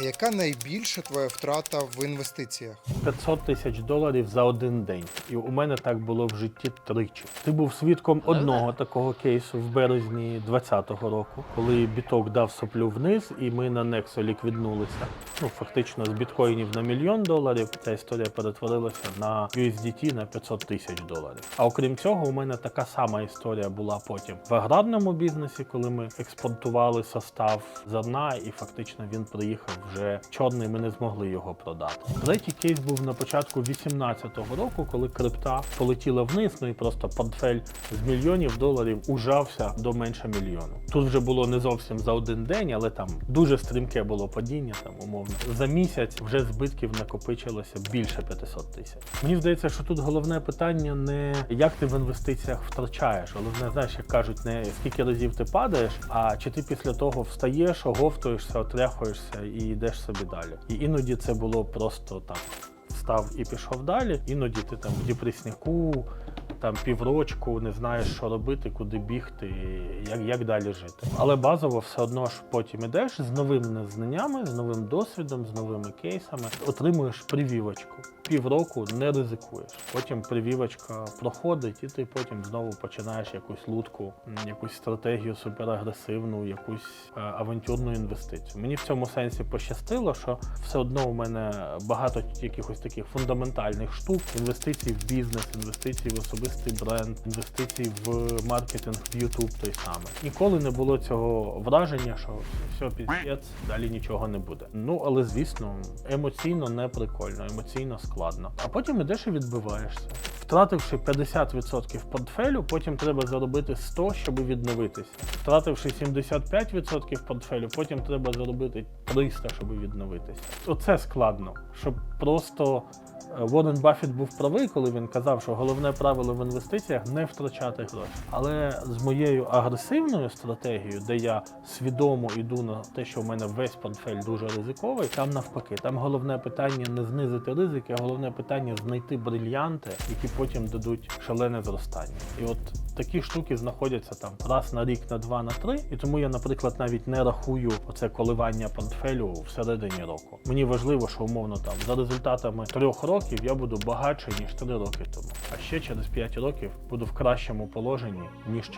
А яка найбільша твоя втрата в інвестиціях? 500 тисяч доларів за один день. І у мене так було в житті тричі. Ти був свідком одного такого кейсу в березні 2020 року, коли біток дав соплю вниз, і ми на Nexo ліквіднулися. Ну, фактично, з біткоїнів на мільйон доларів ця історія перетворилася на USDT на 500 тисяч доларів. А окрім цього, у мене така сама історія була потім в аграрному бізнесі, коли ми експортували состав зерна, і фактично він приїхав вже чорний. Ми не змогли його продати. Третій кейс був на початку 2018 року, коли крипта полетіла вниз, ну і просто портфель з мільйонів доларів ужався до менше мільйону. Тут вже було не зовсім за один день, але там дуже стрімке було падіння, там умовно. За місяць вже збитків накопичилося більше 500 тисяч. Мені здається, що тут головне питання не як ти в інвестиціях втрачаєш, головне, знаєш, як кажуть, не скільки разів ти падаєш, а чи ти після того встаєш, оговтуєшся, отряхуєшся і йдеш собі далі. І іноді це було просто так. Встав і пішов далі. Іноді ти там в депресняку, там піврочку, не знаєш, що робити, куди бігти, як, як далі жити. Але базово все одно ж потім ідеш з новими знаннями, з новим досвідом, з новими кейсами, отримуєш привівочку. Півроку не ризикуєш. Потім привівочка проходить, і ти потім знову починаєш якусь лутку, якусь стратегію суперагресивну, якусь е, авантюрну інвестицію. Мені в цьому сенсі пощастило, що все одно у мене багато якихось таких фундаментальних штук: інвестицій в бізнес, інвестицій в особистий бренд, інвестицій в маркетинг, в YouTube той самий. Ніколи не було цього враження, що все піздець, далі нічого не буде. Ну але звісно, емоційно не прикольно, емоційно складно. А потім ідеш і відбиваєшся. Втративши 50% портфелю, потім треба заробити 100, щоб відновитися. Втративши 75% портфелю, потім треба заробити 300, щоб відновитися. Оце складно, щоб просто е, Уоррен Баффет був правий, коли він казав, що головне правило в інвестиціях не втрачати гроші. Але з моєю агресивною стратегією, де я свідомо йду на те, що в мене весь портфель дуже ризиковий, там навпаки, там головне питання не знизити ризики, а головне питання знайти брильянти, які потім дадуть шалене зростання. І от такі штуки знаходяться там раз на рік, на два, на три. І тому я, наприклад, навіть не рахую оце коливання портфелю всередині року. Мені важливо, що умовно там за результатами трьох років я буду багатше ніж три роки тому. А ще через п'ять років буду в кращому положенні ніж